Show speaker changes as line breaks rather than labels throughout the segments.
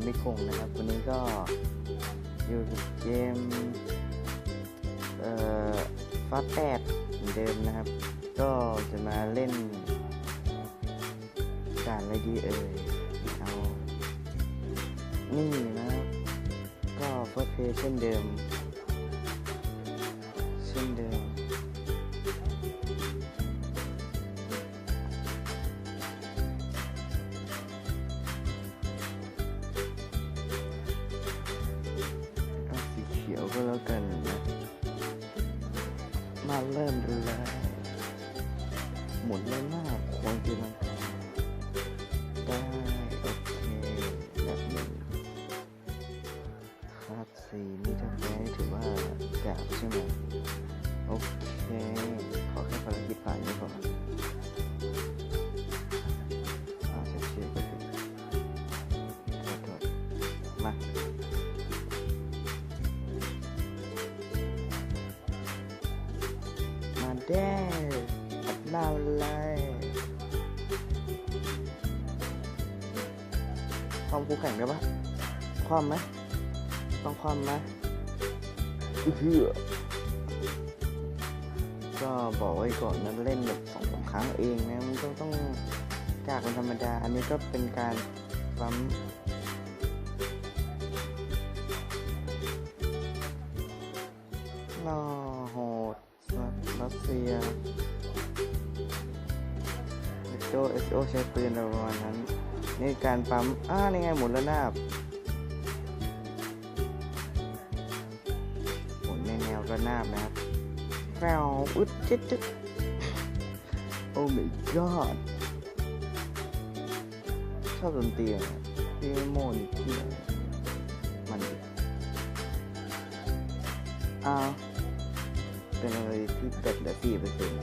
อมิคงนะครับ วันนี้ก็อยู่เกมเอ่อฟาสแปดเหมือนเดิมนะครับ ก็จะมาเล่นการอะไรดีเอ่ยเอานี่นะครับก็เฟิร์สเพย์เช่นเดิม เช่นเดิม ริ่มดูแลหมุนเลยหน้าควรจะลังกาได้โอเคแบบนึ่งครับสีนี่ถ้าแพ้ถือว่ากากใช่ไหมโอเค ขอแค่ภารกิจผ่านนี้ก่อน มาแด้ตัดหน้ามันเลยความคู่แข่งได้ปะความไหมต้องความไหมอื้อหือก็บอกไว้ก่อนนะเล่นแบบสองสาครั้งเองนะมันต้องต้องจากเป็นธรรมดา อันนี้ก็เป็นการปั๊ม รัสเซียเอสโอเอสโอใช้ปืนอะไรประมาณนั้น นี่การปั๊ม อ้านี่ไงหมุนระนาบหมุนในแนวระนาบนะครับแฟวอึดจิ๊ดจิ๊ดโอ้ my god ชอบดนตรีอะพี่โมนที่มันอ้าว เป็นอะไรที่แบตเหลือสี่เปอร์เซ็นต์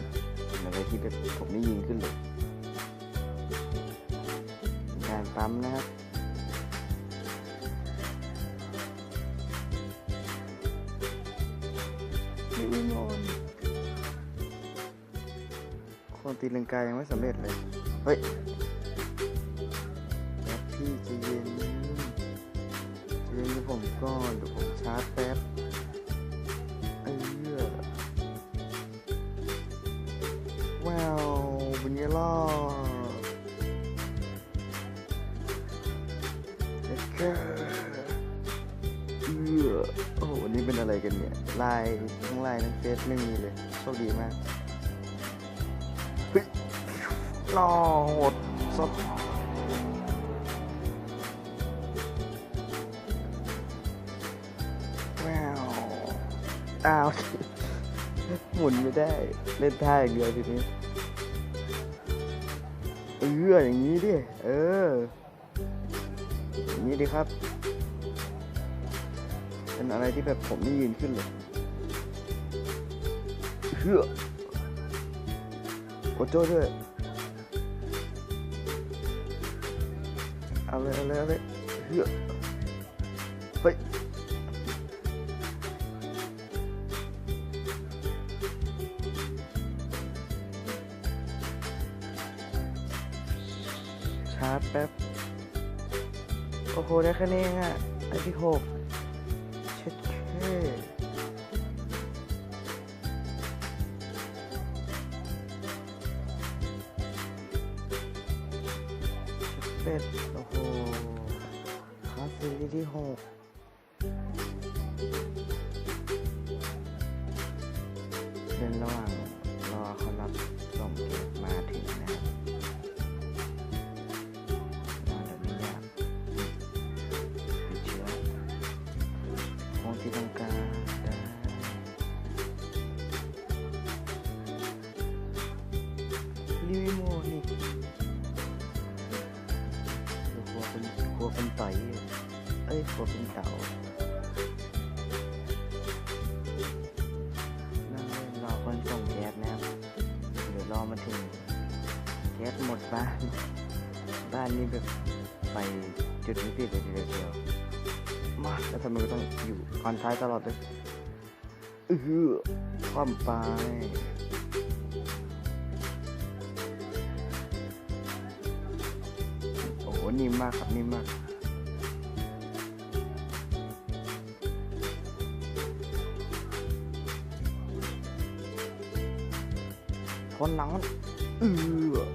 เป็นอะไรที่แบบผมไม่ยิงขึ้นเลยการปั๊มนะครับนี่นอนคนตีลังกายังไม่สำเร็จเลย เฮ้ยแป๊บพี่ใจะ กเกอร์เออโอ้โหวันนี้เป็นอะไรกันเนี่ยไลน์ทั้งไลน์ทั้งเฟซไม่มีเลยโชคดีมากเฮ้ยหล่อโหดสดว้าวอ้าวหมุนไม่ได้ เล่นท่าอย่างเดียวทีนี้ เอออย่างนี้ดิ เออ อย่างนี้ดีครับ เป็นอะไรที่แบบผมไม่ยืนขึ้นเลยเฮือกดโจ้ด้วย เอาเลยเอาเลยเอาเลยเฮือไป โอ้โห ได้แค่นี้เองอะได้ที่หกเช็ดแค่เป็ดโอ้โหคลาสซีได้ที่หกเป็นระหว่าง กลัวเป็นเต่านั่งเล่นรอคนส่งแก๊สนะครับเดี๋ยวรอมาถึงแก๊สหมดบ้าน บ้านนี้แบบไฟจุดไม่ติดเลยทีเดียวมาแล้วทำไมก็ต้องอยู่ออนท้ายตลอดเลยเออความไปโอ้โหนิ่มมากครับนิ่มมาก ชนหลังมันเออ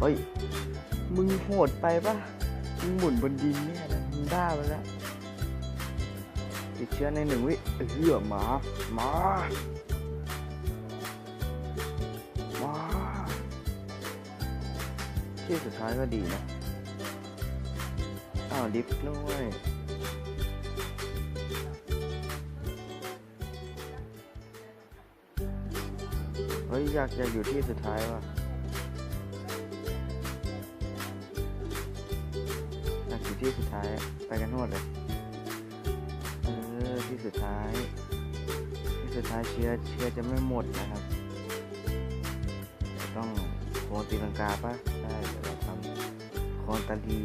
เฮ้ย มึงโหดไปปะมึงหมุนบนดินเนี่ยนะมึงบ้าไปแล้วติดเชื้อในหนึ่งวิเออหมาหมาหมาที่สุดท้ายก็ดีนะอ้าวลิฟต์ด้วย ฮ้ยอยากอยากอยู่ที่สุดท้ายว่ะอยากอยู่ที่สุดท้ายไปกันทั้งหมดเลยเออที่สุดท้าย ที่สุดท้ายเชื้อเชื้อจะไม่หมดนะครับ ต้องโคนตีลังกาปะใช่เดี๋ยวเราทำโคนตะลี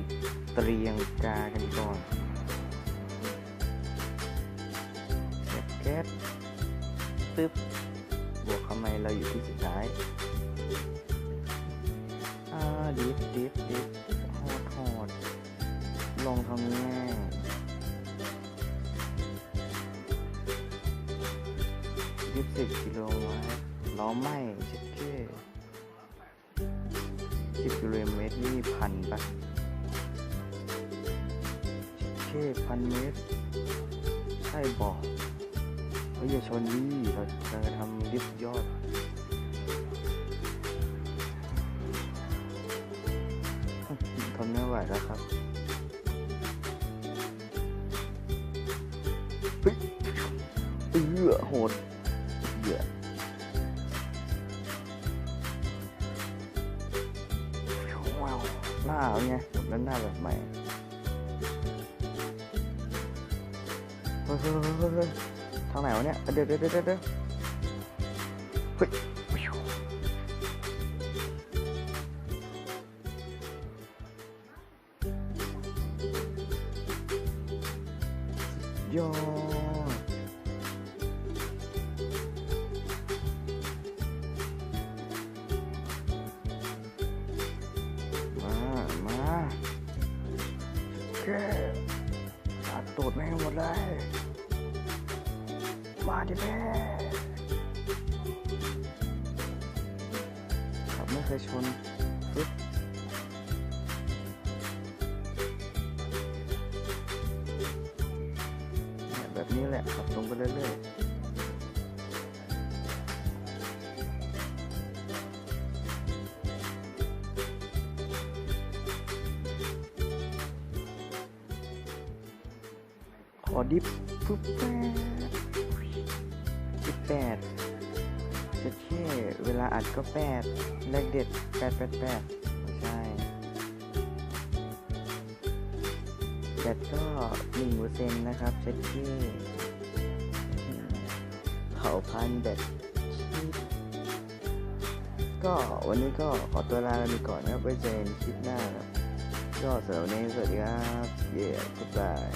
เตรียงกากันก่อนแก๊สตึ๊บำไมเราอยู่ที่สุดท้ายอ่าดิฟดิฟดิฟโหดโหดลงทางนี้ยี่สิบกิโลเมตรล้อไหม้ชิดเก้สิบกิโลเมตรนี่พันปะชิดเก้พันเมตรใช่บอก เฮ้ยอย่าชนนี่เราจะทำลิฟต์ยอดทนไม่ไหวแล้วครับเฮ้ยเอื้อโหดเหี้ยว้าวหน้าเอาไงแบบนั้นหน้าแบบใหม่เฮ้ย เฮ้ยเฮ้ยเฮ้ยเฮ้ยทางไหนวะเนี่ยเดี๋ยวเดี๋ยวเดี๋ยวเดี๋ยวเฮ้ยยอดมา มาแค่ตัดตูดแม่งหมดเลย มาดิแม่ขับไม่เคยชนปึ๊บเนี่ยแบบนี้แหละขับตรงไปเรื่อยๆขอดิฟปึ๊บแป๊บ แปดเจ็ดเช่เวลาอัดก็แปดเลขเด็ดแปดแปดแปดไม่ใช่แบตก็หนึ่งเปอร์เซ็นต์นะครับเจ็ดเช่เผาพันแบตก็วันนี้ก็ขอตัวลาไปก่อนนะครับไว้เจอกันคลิปหน้าครับก็สำหรับวันนี้สวัสดีครับ เย้ goodbye